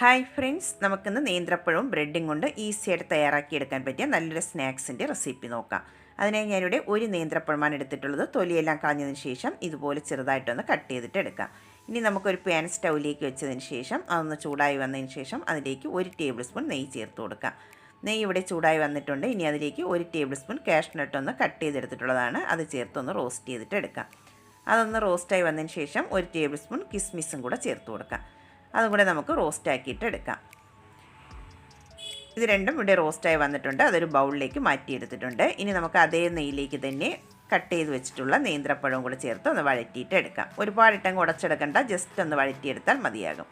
Hi friends നമുക്കിന്ന് നേന്ത്രപ്പഴവും ബ്രെഡും കൊണ്ട് ഈസിയായിട്ട് തയ്യാറാക്കിയെടുക്കാൻ പറ്റിയ നല്ലൊരു സ്നാക്സിന്റെ റെസിപ്പി നോക്കാം. അതിനായി ഞാനിവിടെ ഒരു നേന്ത്രപ്പഴമാണ് എടുത്തിട്ടുള്ളത്. തൊലിയെല്ലാം കളഞ്ഞതിന് ശേഷം ഇതുപോലെ ചെറുതായിട്ടൊന്ന് കട്ട് ചെയ്തിട്ട് എടുക്കാം. ഇനി നമുക്കൊരു പാൻ സ്റ്റൗവിലേക്ക് വെച്ചതിന് ശേഷം അതൊന്ന് ചൂടായി വന്നതിന് ശേഷം അതിലേക്ക് ഒരു ടേബിൾ സ്പൂൺ നെയ്യ് ചേർത്ത് കൊടുക്കാം. നെയ്യ് ഇവിടെ ചൂടായി വന്നിട്ടുണ്ട്. ഇനി അതിലേക്ക് ഒരു ടേബിൾ സ്പൂൺ കാഷ്നട്ട് ഒന്ന് കട്ട് ചെയ്തെടുത്തിട്ടുള്ളതാണ്. അത് ചേർത്തൊന്ന് റോസ്റ്റ് ചെയ്തിട്ട് എടുക്കാം. അതൊന്ന് റോസ്റ്റായി വന്നതിന് ശേഷം ഒരു ടേബിൾ സ്പൂൺ കിസ്മിസും കൂടെ ചേർത്ത് കൊടുക്കാം. അതും കൂടെ നമുക്ക് റോസ്റ്റ് ആക്കിയിട്ട് എടുക്കാം. ഇത് രണ്ടും ഇവിടെ റോസ്റ്റായി വന്നിട്ടുണ്ട്. അതൊരു ബൗളിലേക്ക് മാറ്റിയെടുത്തിട്ടുണ്ട്. ഇനി നമുക്ക് അതേ നെയ്യിലേക്ക് തന്നെ കട്ട് ചെയ്ത് വെച്ചിട്ടുള്ള നേന്ത്രപ്പഴവും കൂടെ ചേർത്ത് ഒന്ന് വഴറ്റിയിട്ട് എടുക്കാം. ഒരുപാട് ഇട്ടങ്ങ് ഉടച്ചെടുക്കണ്ട. ജസ്റ്റ് ഒന്ന് വഴറ്റിയെടുത്താൽ മതിയാകും.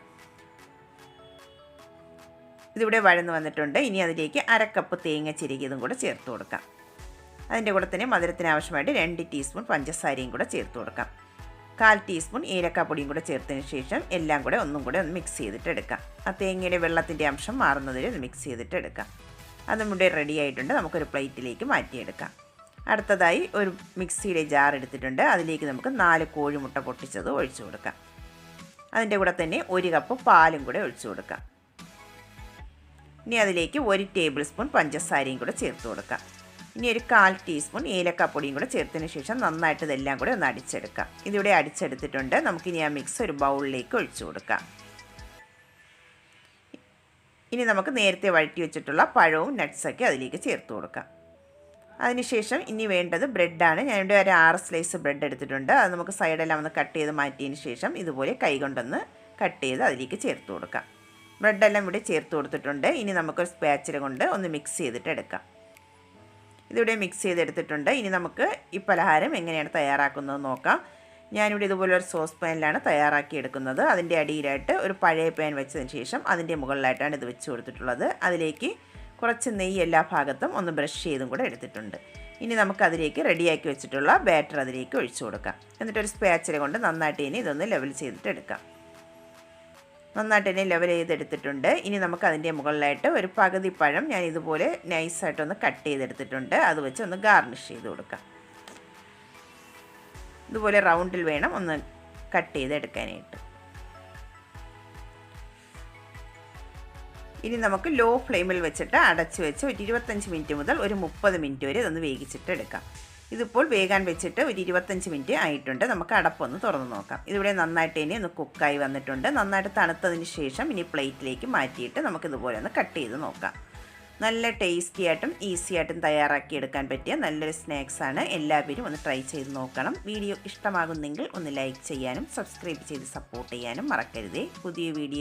ഇതിവിടെ വഴന്ന് വന്നിട്ടുണ്ട്. ഇനി അതിലേക്ക് അരക്കപ്പ് തേങ്ങ ചിരകിയതും കൂടെ ചേർത്ത് കൊടുക്കാം. അതിന്റെ കൂടെ തന്നെ മധുരത്തിന് ആവശ്യമായിട്ട് രണ്ട് ടീസ്പൂൺ പഞ്ചസാരയും കൂടെ ചേർത്ത് കൊടുക്കാം. കാൽ ടീസ്പൂൺ ഏലക്കാപ്പൊടിയും കൂടെ ചേർത്തതിന് ശേഷം എല്ലാം കൂടെ ഒന്നും കൂടെ ഒന്ന് മിക്സ് ചെയ്തിട്ട് എടുക്കാം ആ തേങ്ങയുടെ വെള്ളത്തിന്റെ അംശം മാറുന്നതിൽ ഒന്ന് മിക്സ് ചെയ്തിട്ട് എടുക്കാം അത് നമ്മുടെ റെഡി ആയിട്ടുണ്ട്. നമുക്കൊരു പ്ലേറ്റിലേക്ക് മാറ്റിയെടുക്കാം. അടുത്തതായി ഒരു മിക്സിയുടെ ജാർ എടുത്തിട്ടുണ്ട്. അതിലേക്ക് നമുക്ക് നാല് കോഴിമുട്ട പൊട്ടിച്ചത് ഒഴിച്ചു കൊടുക്കാം. അതിന്റെ കൂടെ തന്നെ ഒരു കപ്പ് പാലും കൂടെ ഒഴിച്ചു കൊടുക്കാം. ഇനി അതിലേക്ക് ഒരു ടേബിൾ സ്പൂൺ പഞ്ചസാരയും കൂടെ ചേർത്ത് കൊടുക്കാം. ഇനി ഒരു കാൽ ടീസ്പൂൺ ഏലക്കാപ്പൊടിയും കൂടെ ചേർത്തതിന് ശേഷം നന്നായിട്ട് ഇതെല്ലാം കൂടെ ഒന്ന് അടിച്ചെടുക്കാം. ഇതിവിടെ അടിച്ചെടുത്തിട്ടുണ്ട്. നമുക്കിനി ആ മിക്സ് ഒരു ബൗളിലേക്ക് ഒഴിച്ചു കൊടുക്കാം. ഇനി നമുക്ക് നേരത്തെ വഴറ്റി വെച്ചിട്ടുള്ള പഴവും നട്ട്സൊക്കെ അതിലേക്ക് ചേർത്ത് കൊടുക്കാം. അതിനുശേഷം ഇനി വേണ്ടത് ബ്രെഡാണ്. ഞാനിവിടെ ഒരു ആറ് സ്ലൈസ് ബ്രെഡ് എടുത്തിട്ടുണ്ട്. അത് നമുക്ക് സൈഡെല്ലാം ഒന്ന് കട്ട് ചെയ്ത് മാറ്റിയതിന് ശേഷം ഇതുപോലെ കൈ കൊണ്ടൊന്ന് കട്ട് ചെയ്ത് അതിലേക്ക് ചേർത്ത് കൊടുക്കാം. ബ്രെഡെല്ലാം ഇവിടെ ചേർത്ത് കൊടുത്തിട്ടുണ്ട്. ഇനി നമുക്കൊരു സ്പാച്ചിൽ കൊണ്ട് ഒന്ന് മിക്സ് ചെയ്തിട്ട് എടുക്കാം. ഇതിവിടെ മിക്സ് ചെയ്തെടുത്തിട്ടുണ്ട്. ഇനി നമുക്ക് ഈ പലഹാരം എങ്ങനെയാണ് തയ്യാറാക്കുന്നത് നോക്കാം. ഞാനിവിടെ ഇതുപോലെ ഒരു സോസ് പാനിലാണ് തയ്യാറാക്കി എടുക്കുന്നത്. അതിന്റെ അടിയിലായിട്ട് ഒരു പഴയ പാൻ വെച്ചതിന് ശേഷം അതിന്റെ മുകളിലായിട്ടാണ് ഇത് വെച്ച് കൊടുത്തിട്ടുള്ളത്. അതിലേക്ക് കുറച്ച് നെയ്യ് എല്ലാ ഭാഗത്തും ഒന്ന് ബ്രഷ് ചെയ്തും കൂടെ എടുത്തിട്ടുണ്ട്. ഇനി നമുക്ക് അതിലേക്ക് റെഡിയാക്കി വെച്ചിട്ടുള്ള ബാറ്റർ അതിലേക്ക് ഒഴിച്ചു കൊടുക്കാം. എന്നിട്ടൊരു സ്പാച്ചില കൊണ്ട് നന്നായിട്ട് ഇനി ഇതൊന്ന് ലെവൽ ചെയ്തിട്ട് എടുക്കാം. നന്നായിട്ട് തന്നെ ലെവൽ ചെയ്തെടുത്തിട്ടുണ്ട്. ഇനി നമുക്ക് അതിന്റെ മുകളിലായിട്ട് ഒരു പകുതി പഴം ഞാൻ ഇതുപോലെ നൈസായിട്ടൊന്ന് കട്ട് ചെയ്തെടുത്തിട്ടുണ്ട്. അത് വെച്ച് ഒന്ന് ഗാർണിഷ് ചെയ്ത് കൊടുക്കാം. ഇതുപോലെ റൗണ്ടിൽ വേണം ഒന്ന് കട്ട് ചെയ്തെടുക്കാനായിട്ട്. ഇനി നമുക്ക് ലോ ഫ്ലെയിമിൽ വെച്ചിട്ട് അടച്ചു വെച്ച് ഒരു ഇരുപത്തഞ്ച് മിനിറ്റ് മുതൽ ഒരു മുപ്പത് മിനിറ്റ് വരെ ഇതൊന്ന് വേവിച്ചിട്ട് എടുക്കാം. ഇതിപ്പോൾ വേകാൻ വെച്ചിട്ട് ഒരു ഇരുപത്തഞ്ച് മിനിറ്റ് ആയിട്ടുണ്ട്. നമുക്ക് അടപ്പൊന്ന് തുറന്ന് നോക്കാം. ഇതിവിടെ നന്നായിട്ട് ഇനി ഒന്ന് കുക്കായി വന്നിട്ടുണ്ട്. നന്നായിട്ട് തണുത്തതിന് ശേഷം ഇനി പ്ലേറ്റിലേക്ക് മാറ്റിയിട്ട് നമുക്കിതുപോലെ ഒന്ന് കട്ട് ചെയ്ത് നോക്കാം. നല്ല ടേസ്റ്റി ആയിട്ടും ഈസി ആയിട്ടും തയ്യാറാക്കി എടുക്കാൻ പറ്റിയ നല്ലൊരു സ്നാക്സാണ് എല്ലാവരും ഒന്ന് ട്രൈ ചെയ്ത് നോക്കണം. വീഡിയോ ഇഷ്ടമാകുന്നെങ്കിൽ ഒന്ന് ലൈക്ക് ചെയ്യാനും സബ്സ്ക്രൈബ് ചെയ്ത് സപ്പോർട്ട് ചെയ്യാനും മറക്കരുതേ. പുതിയ വീഡിയോ